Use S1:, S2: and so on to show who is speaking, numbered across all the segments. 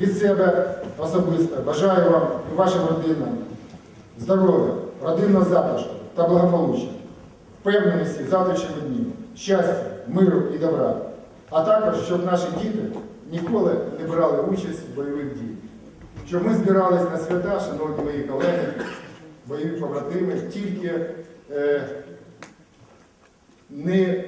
S1: від себе особисто. Бажаю вам і вашим родинам здоров'я, родинного затишку та благополуччя, впевненості в завтрашньому дні, щастя, миру і добра, а також, щоб наші діти ніколи не брали участь в бойових діях. Щоб ми збирались на свята, шановні мої колеги, бойові побратими, тільки е, не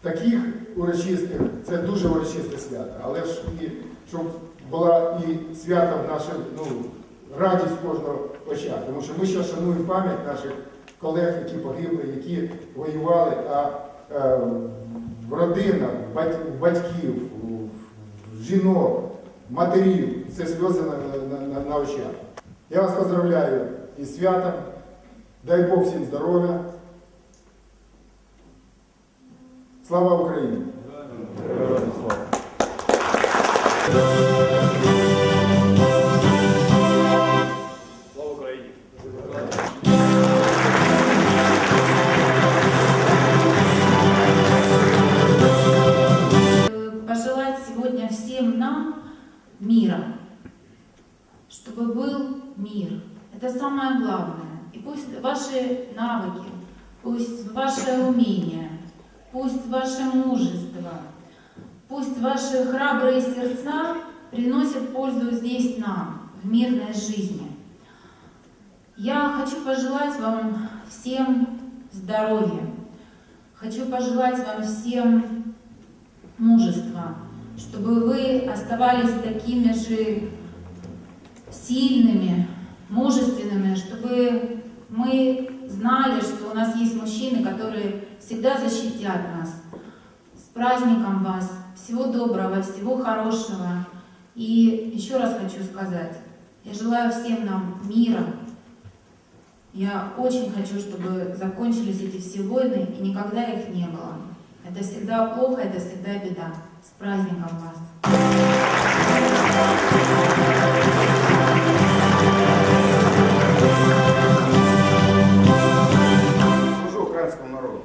S1: таких урочистих, це дуже урочисте свято, але ж і щоб була і свято в наших, ну, радість кожного очах. Тому що ми ще шануємо пам'ять наших колег, які погибли, які воювали, а е, родинах, бать- батьків, жінок, матерів, це сльози на, на, на, на очах. Я вас поздравляю із святом. Дай Бог всім здоров'я. Слава Україні!
S2: Слава
S3: мира, чтобы был мир. Это самое главное. И пусть ваши навыки, пусть ваше умение, пусть ваше мужество, пусть ваши храбрые сердца приносят пользу здесь нам, в мирной жизни. Я хочу пожелать вам всем здоровья. Хочу пожелать вам всем мужества, чтобы вы оставались такими же сильными, мужественными, чтобы мы знали, что у нас есть мужчины, которые всегда защитят нас. С праздником вас! Всего доброго, всего хорошего. И еще раз хочу сказать, я желаю всем нам мира. Я очень хочу, чтобы закончились эти все войны и никогда их не было. Это всегда плохо, это всегда беда. С праздником вас!
S1: Служу народу.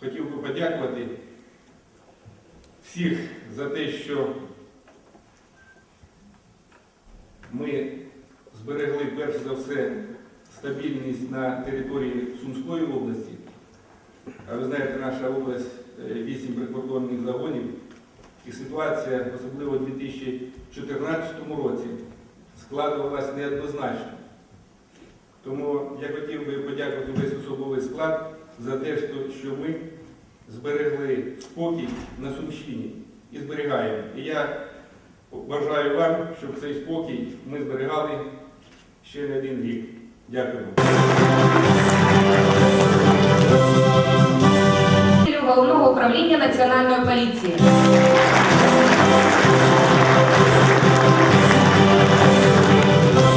S4: Хотів би подякувати всіх за те, що ми зберегли перш за все стабільність на території Сумської області. А ви знаєте, наша область е, вісім прикордонних загонів, і ситуація, особливо у 2014 році, складувалась неоднозначно. Тому я хотів би подякувати весь особовий склад за те, що ми зберегли спокій на Сумщині і зберігаємо. І я бажаю вам, щоб цей спокій ми зберігали ще не один рік. Дякую.
S5: Головного управління Національної поліції.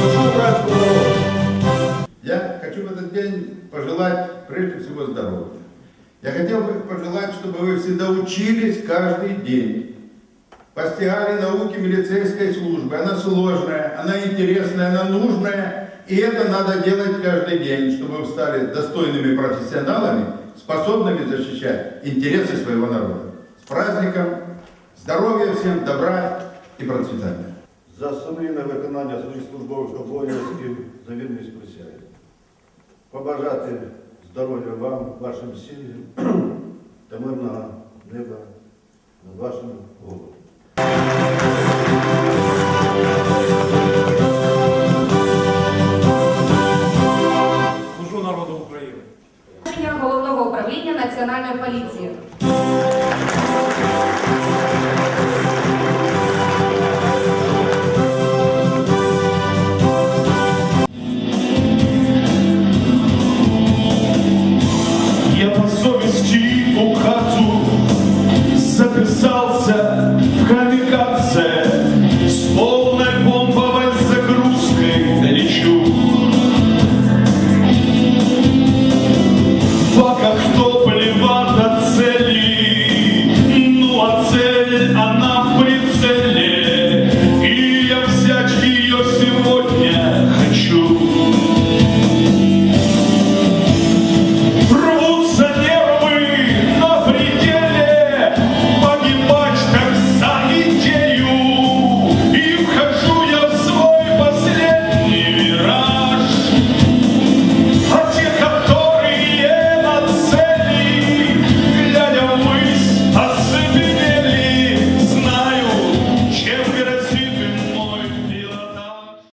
S6: Служу украинскому народу. Я хочу в этот день пожелать прежде всего здоровья. Я хотел бы пожелать, чтобы вы всегда учились каждый день. Постигали науки милицейской службы. Она сложная, она интересная, она нужная. И это надо делать каждый день, чтобы вы стали достойными профессионалами, способными защищать интересы своего народа. С праздником, здоровья всем, добра и процветания.
S2: За сумлінне виконання своїх службових обов'язків за вірність присяги. Побажати здоров'я вам, вашим сім'ям та мирного неба над вашими
S4: України.
S5: Головного управління Національної поліції.